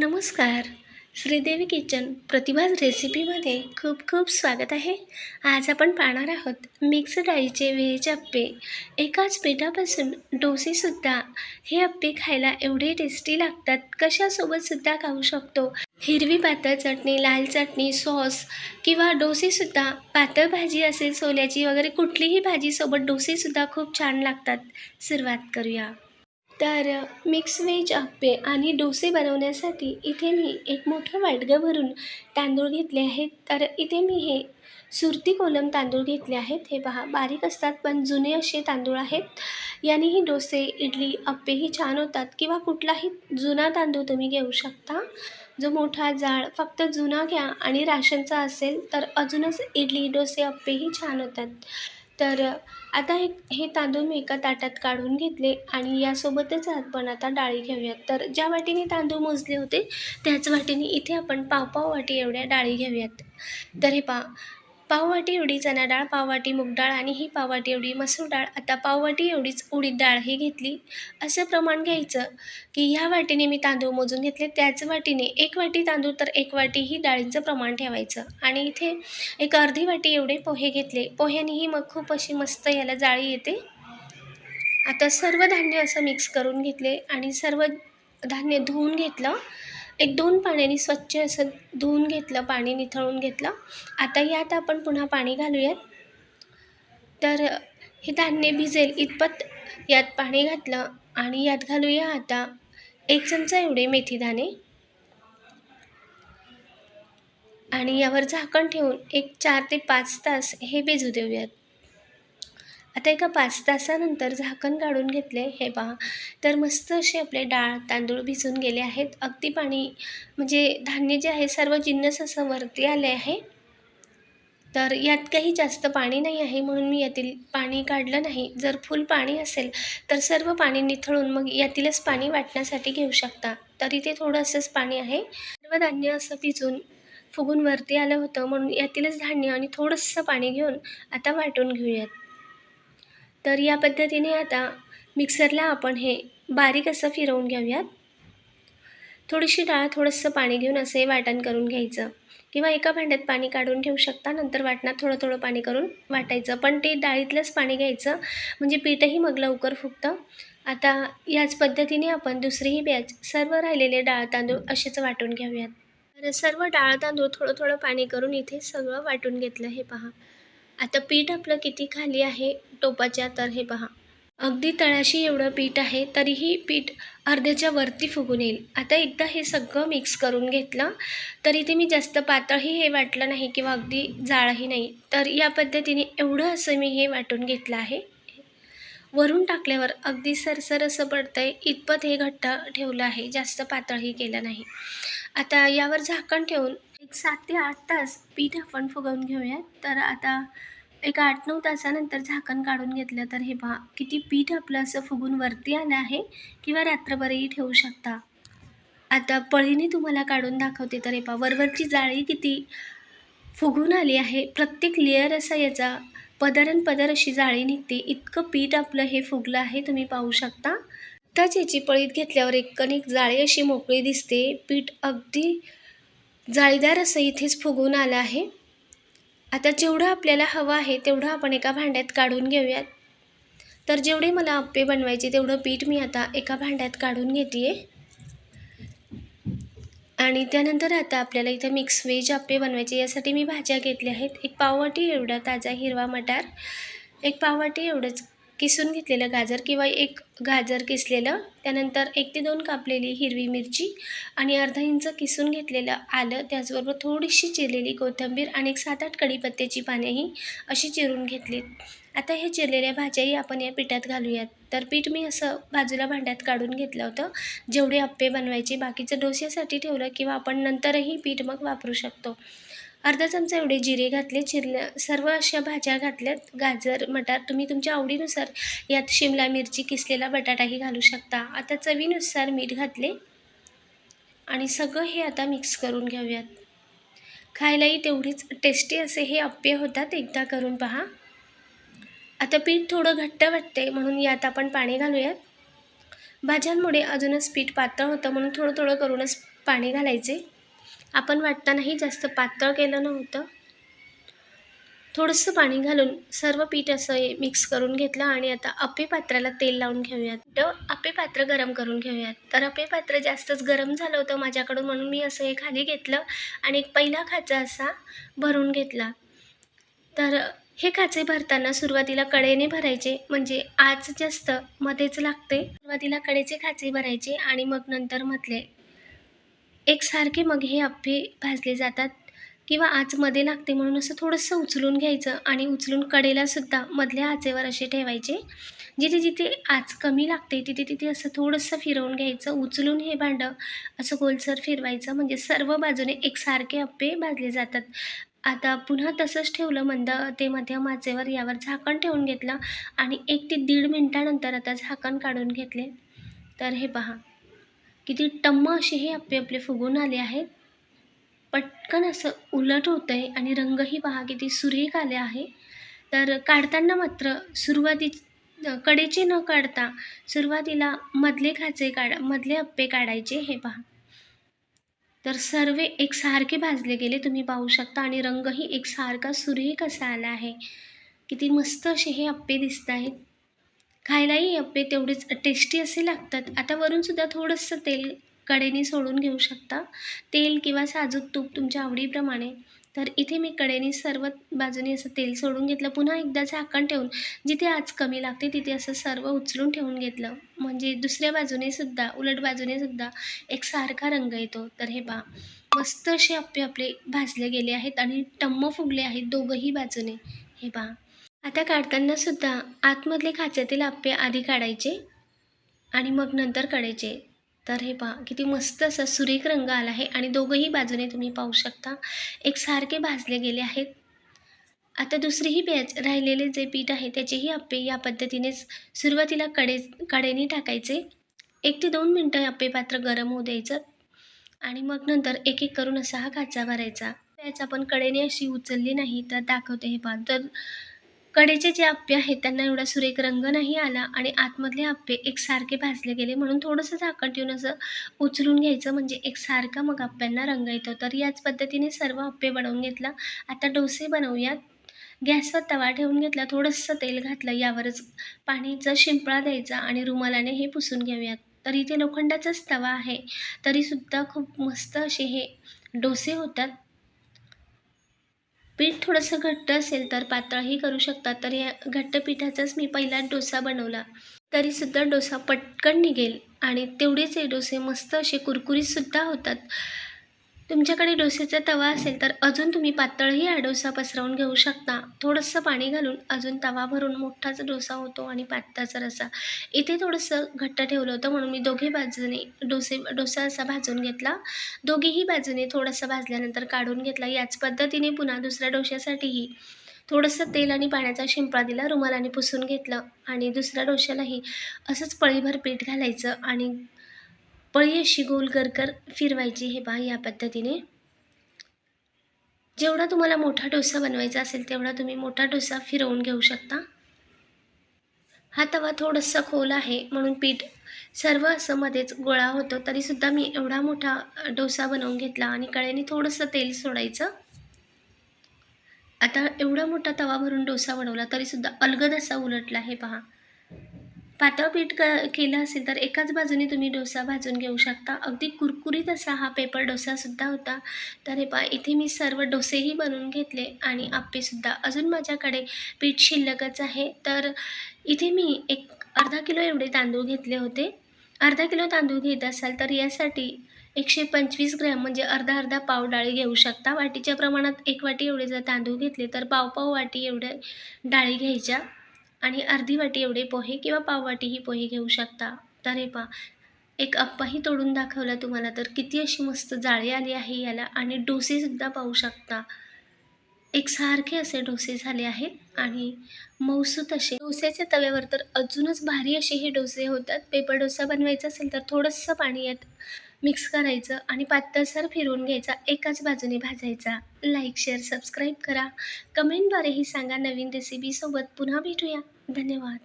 नमस्कार. श्रीदेवी किचन प्रतिभाज रेसिपीमध्ये खूप खूप स्वागत आहे. आज आपण पाहणार आहोत मिक्स डाळीचे व्हेज अप्पे. एकाच पिठापासून डोसेसुद्धा हे अप्पे खायला एवढे टेस्टी लागतात. कशासोबतसुद्धा खाऊ शकतो? हिरवी पातळ चटणी लाल चटणी सॉस किंवा डोसेसुद्धा पातळ भाजी असेल सोल्याची वगैरे कुठलीही भाजीसोबत डोसेसुद्धा खूप छान लागतात. सुरुवात करूया. तर मिक्स व्हेज अप्पे आणि डोसे बनवण्यासाठी इथे मी एक मोठं वाटगं भरून तांदूळ घेतले आहेत. तर इथे मी हे सुरती कोलम तांदूळ घेतले आहेत. हे पहा बारीक असतात पण जुने असे तांदूळ आहेत. यानेही डोसे इडली अप्पेही छान होतात किंवा कुठलाही जुना तांदूळ तुम्ही घेऊ शकता. जो मोठा जाड फक्त जुना घ्या आणि राशनचा असेल तर अजूनच इडली डोसे अप्पेही छान होतात. तर आता हे हे तांदूळ मी एका ताटात काढून घेतले आणि यासोबतच आपण आता डाळी घेऊयात. तर ज्या वाटीने तांदूळ मोजले होते त्याच वाटीने इथे आपण पाव पाव वाटी एवढ्या डाळी घेऊयात. तर हे पा पाववाटी एवढी चणा डाळ पाववाटी मूग डाळ आणि ही पाववाटी एवढी मसूर डाळ. आता पाववाटी एवढीच उडीद डाळ ही घेतली. असं प्रमाण घ्यायचं की ह्या वाटीने मी तांदूळ मोजून घेतले. त्याच वाटीने एक वाटी तांदूळ तर एक वाटी ही डाळींचं प्रमाण ठेवायचं. आणि इथे एक अर्धी वाटी एवढे पोहे घेतले. पोह्यानेही मग खूप अशी मस्त याला जाळी येते. आता सर्व धान्य असं मिक्स करून घेतले आणि सर्व धान्य धुवून घेतलं. एक दोन पाण्याने स्वच्छ असं धुवून घेतलं पाणी निथळून घेतलं. आता यात आपण पुन्हा पाणी घालूयात. तर हे धान्य भिजेल इतपत यात पाणी घातलं आणि यात घालूया आता एक चमचा एवढे मेथी दाणे. आणि यावर झाकण ठेवून एक चार ते पाच तास हे भिजू देऊयात. आता एका पाच तासानंतर झाकण काढून घेतले हे पहा. तर मस्त असे आपले डाळ तांदूळ भिजून गेले आहेत. अगदी पाणी म्हणजे धान्य जे आहे सर्व जिन्नस असं वरती आले आहे. तर यात काही जास्त पाणी नाही आहे म्हणून मी यातील पाणी काढलं नाही. जर फुल पाणी असेल तर सर्व पाणी निथळून मग यातीलच पाणी वाटण्यासाठी घेऊ शकता. तर इथे थोडंसंच पाणी आहे. सर्व धान्य असं भिजून फुगून वरती आलं होतं म्हणून यातीलच धान्य आणि थोडंसं पाणी घेऊन आता वाटून घेऊयात. तर या पद्धतीने आता मिक्सरला आपण हे बारीक असं फिरवून घेऊयात. थोडीशी डाळ थोडंसं पाणी घेऊन असे वाटण करून घ्यायचं. किंवा एका भांड्यात पाणी काढून ठेवू शकता नंतर वाटणात थोडं थोडं पाणी करून वाटायचं. पण ते डाळीतलंच पाणी घ्यायचं म्हणजे पीठही मग लवकर फुगतं. आता याच पद्धतीने आपण दुसरीही बॅच सर्व राहिलेले डाळ तांदूळ असेच वाटून घेऊयात. तर सर्व डाळ तांदूळ थोडं थोडं पाणी करून इथे सगळं वाटून घेतलं हे पहा. आता पीठ आपलं किती खाली आहे? टोपाच्या तर हे पहा. अगदी तळाशी एवढं पीठ आहे तरीही पीठ अर्ध्याच्या वरती फुगून येईल. आता एकदा हे सगळं मिक्स करून घेतलं तर इथे मी जास्त पातळही हे वाटलं नाही किंवा अगदी जाळही नाही. तर या पद्धतीने एवढं असं मी हे वाटून घेतलं आहे. वरून टाकल्यावर अगदी सरसर असं पडतं आहे इतपत हे घट्ट ठेवलं आहे जास्त पातळही केलं नाही. आता यावर झाकण ठेवून एक सात ते आठ तास पीठ आपण फुगवून घेऊयात. तर आता एक आठ नऊ तासानंतर झाकण काढून घेतलं तर हे पहा किती पीठ आपलं असं फुगून वरती आलं आहे किंवा रात्रभरही ठेवू शकता. आता पळीने तुम्हाला काढून दाखवते तर हे पहा वरवरची जाळी किती फुगून आली आहे. प्रत्येक लेअर असा याचा पदरन पदर अशी जाळी निघते. इतकं पीठ आपलं हे फुगलं आहे तुम्ही पाहू शकता. त्याच याची पळीत घेतल्यावर एक कणिक जाळी अशी मोकळी दिसते. पीठ अगदी जाळीदार असं इथेच फुगून आलं आहे. आता जेवढं आपल्याला हवं आहे तेवढं आपण एका भांड्यात काढून घेऊयात. तर जेवढे मला अप्पे बनवायचे तेवढं पीठ मी आता एका भांड्यात काढून घेते आहे आणि त्यानंतर आता आपल्याला इथं मिक्स व्हेज अप्पे बनवायचे यासाठी मी भाज्या घेतल्या आहेत. एक पाववाटी एवढा ताजा हिरवा मटार एक पाववाटी एवढंच किसून घेतलेलं गाजर किंवा एक गाजर किसलेलं त्यानंतर एक ते दोन कापलेली हिरवी मिरची आणि अर्धा इंच किसून घेतलेलं आलं त्याचबरोबर थोडीशी चिरलेली कोथिंबीर आणि एक सात आठ कढीपत्त्याची पानेही अशी चिरून घेतलीत आता हे चिरलेल्या भाज्याही आपण या पिठात घालूयात. तर पीठ मी असं बाजूला भांड्यात काढून घेतलं होतं. जेवढे आप्पे बनवायचे बाकीचं डोस्यासाठी ठेवलं किंवा आपण नंतरही पीठ मग वापरू शकतो. अर्धा चमचा एवढे जिरे घातले चिरल्या सर्व अशा भाज्या घातल्यात. गाजर मटार तुम्ही तुमच्या आवडीनुसार यात शिमला मिरची किसलेला बटाटाही घालू शकता. आता चवीनुसार मीठ घातले आणि सगळं हे आता मिक्स करून घेऊयात. खायलाही तेवढीच टेस्टी असे हे अप्पे होतात. एकदा करून पहा. आता पीठ थोडं घट्ट वाटते म्हणून यात आपण पाणी घालूयात. भाज्यांमुळे अजूनच पीठ पातळ होतं म्हणून थोडं थोडं करूनच पाणी घालायचे. आपण वाटतानाही जास्त पातळ केलं नव्हतं. थोडंसं पाणी घालून सर्व पीठ असं हे मिक्स करून घेतलं आणि आता अप्पे पात्राला तेल लावून घेऊयात. तर अप्पे पात्र गरम करून घेऊयात. तर अप्पे पात्र जास्तच गरम झालं होतं माझ्याकडून म्हणून मी असं हे खाली घेतलं आणि एक पहिला खाचा असा भरून घेतला. तर हे खाचे भरताना सुरुवातीला कडेने भरायचे म्हणजे आज जास्त मध्येच लागते. सुरुवातीला कडेचे खाचे भरायचे आणि मग नंतर मधले एकसारखे मग हे अप्पे भाजले जातात. किंवा आज मध्ये लागते म्हणून असं थोडंसं उचलून घ्यायचं आणि उचलून कडेलासुद्धा मधल्या आचेवर असे ठेवायचे. जिथे जिथे आच कमी लागते तिथे तिथे असं थोडंसं फिरवून घ्यायचं. उचलून हे भांडं असं गोलसर फिरवायचं. म्हणजे सर्व बाजूने एकसारखे अप्पे भाजले जातात. आता पुन्हा तसंच ठेवलं मंद ते मध्यम आचेवर यावर झाकण ठेवून घेतलं आणि एक ते दीड मिनटानंतर आता झाकण काढून घेतले. तर हे पहा. किती टम्म असे हे आपले आपले फुगून आले आहेत. पटकन असं उलट होतं आहे आणि रंगही पहा किती सुरेख आले आहे. तर काढताना मात्र सुरुवाती कडेचे न काढता सुरुवातीला मधले खाचे काढा मधले अप्पे काढायचे हे पहा. तर सर्व एकसारखे भाजले गेले तुम्ही पाहू शकता आणि रंगही एकसारखा सुरेख असा आला आहे. किती मस्त असे हे अप्पे दिसत आहेत. खायलाही अप्पे तेवढेच टेस्टी असे लागतात. आता वरूनसुद्धा थोडंसं तेल कडेने सोडून घेऊ शकता. तेल किंवा साजूक तूप तुमच्या आवडीप्रमाणे. तर इथे मी कडेने सर्व बाजूने असं तेल सोडून घेतलं. पुन्हा एकदा झाकण ठेवून जिथे आज कमी लागते तिथे असं सर्व उचलून ठेवून घेतलं. म्हणजे दुसऱ्या बाजूने सुद्धा उलट बाजूने सुद्धा एक सारखा रंग येतो. तर हे पहा मस्त असे अप्पे आपले भाजले गेले आहेत आणि टम्म फुगले आहेत दोघंही बाजूने. हे पहा. आता काढताना सुद्धा आतमधले खाच्यातील अप्पे आधी काढायचे आणि मग नंतर काढायचे. तर हे पहा किती मस्त असा सुरेख रंग आला आहे आणि दोघंही बाजूने तुम्ही पाहू शकता. एक सारखे भाजले गेले आहेत. आता दुसरीही बॅच राहिलेले जे पीठ आहे त्याचेही अप्पे या पद्धतीनेच सुरुवातीला कडे कडेने टाकायचे. एक ते दोन मिनटं अप्पे पात्र गरम होऊ द्यायचं आणि मग नंतर एक एक करून असा हा खाचा भरायचा. बॅच आपण कडेने अशी उचलली नाही तर दाखवते हे पहा. तर कडेचे जे आप्पे आहेत त्यांना एवढा सुरेख रंग नाही आला आणि आतमधले आप्पे एकसारखे भाजले गेले. म्हणून थोडंसं झाकण ठेवून असं उचलून घ्यायचं म्हणजे एकसारखा मग आप्प्यांना रंग येतो. तर याच पद्धतीने सर्व आप्पे बनवून घेतला. आता डोसे बनवूयात. गॅसवर तवा ठेवून घेतला. थोडंसं तेल घातलं. यावरच पाणीचा शिंपळा द्यायचा आणि रुमालाने हे पुसून घेऊयात. तर इथे लोखंडाचाच तवा आहे. तरीसुद्धा खूप मस्त असे हे डोसे होतात. पीठ थोडंसं घट्ट असेल तर पातळही करू शकता. तर या घट्ट पिठाचाच मी पहिला डोसा बनवला. तरीसुद्धा डोसा पटकन निघेल आणि तेवढेच हे डोसे मस्त असे कुरकुरीतसुद्धा होतात. तुमच्याकडे डोसेचा तवा असेल तर अजून तुम्ही पातळही हा डोसा पसरवून घेऊ शकता. थोडंसं पाणी घालून अजून तवा भरून मोठाच डोसा होतो आणि पातळाचा रसा. इथे थोडंसं घट्ट ठेवलं होतं म्हणून मी दोघे बाजूने डोसे डोसा असा भाजून घेतला. दोघेही बाजूने थोडंसं भाजल्यानंतर काढून घेतला. याच पद्धतीने पुन्हा दुसऱ्या डोश्यासाठीही थोडंसं तेल आणि पाण्याचा शिंपळा दिला रुमालाने पुसून घेतलं आणि दुसऱ्या डोश्यालाही असंच पळीभर पीठ घालायचं आणि पळी अशी गोल कर फिरवायची हे पहा या पद्धतीने. जेवढा तुम्हाला मोठा डोसा बनवायचा असेल तेवढा तुम्ही मोठा डोसा फिरवून घेऊ शकता. हा तवा थोडंसं खोल आहे म्हणून पीठ सर्व असं मध्येच गोळा होतो तरीसुद्धा मी एवढा मोठा डोसा बनवून घेतला आणि कळ्याने थोडंसं तेल सोडायचं. आता एवढा मोठा तवा भरून डोसा बनवला तरीसुद्धा अलगद असा उलटला हे पहा. पातळ पीठ क केलं असेल तर एकाच बाजूने तुम्ही डोसा भाजून घेऊ शकता. अगदी कुरकुरीत असा हा पेपर डोसासुद्धा होता. तर हे पहा इथे मी सर्व डोसेही बनवून घेतले आणि आप्पेसुद्धा अजून माझ्याकडे पीठ शिल्लकच आहे. तर इथे मी एक अर्धा किलो एवढे तांदूळ घेतले होते. अर्धा किलो तांदूळ घेत असाल तर यासाठी एकशे पंचवीस ग्रॅम म्हणजे अर्धा अर्धा पाव डाळी घेऊ शकता. वाटीच्या प्रमाणात एक वाटी एवढे जर तांदूळ घेतले तर पाव पाव वाटी एवढे डाळी घ्यायच्या. आणि अर्धी वाटी एवढे पोहे किंवा पाववाटीही पोहे घेऊ शकता. तर हे पा एक अप्पाही तोडून दाखवला तुम्हाला तर किती अशी मस्त जाळी आली आहे याला आणि डोसेसुद्धा पाहू शकता. एकसारखे असे डोसे झाले आहेत आणि मौसूत असे. डोस्याच्या तव्यावर तर अजूनच भारी असे हे डोसे होतात. पेपर डोसा बनवायचा असेल तर थोडंसं पाणी यात. मिक्स करायचं आणि पातळसर फिरवून घ्यायचा. एकाच बाजूने भाजायचा. लाईक शेअर सबस्क्राईब करा. कमेंटद्वारेही सांगा नवीन रेसिपीसोबत पुन्हा भेटूया. धन्यवाद.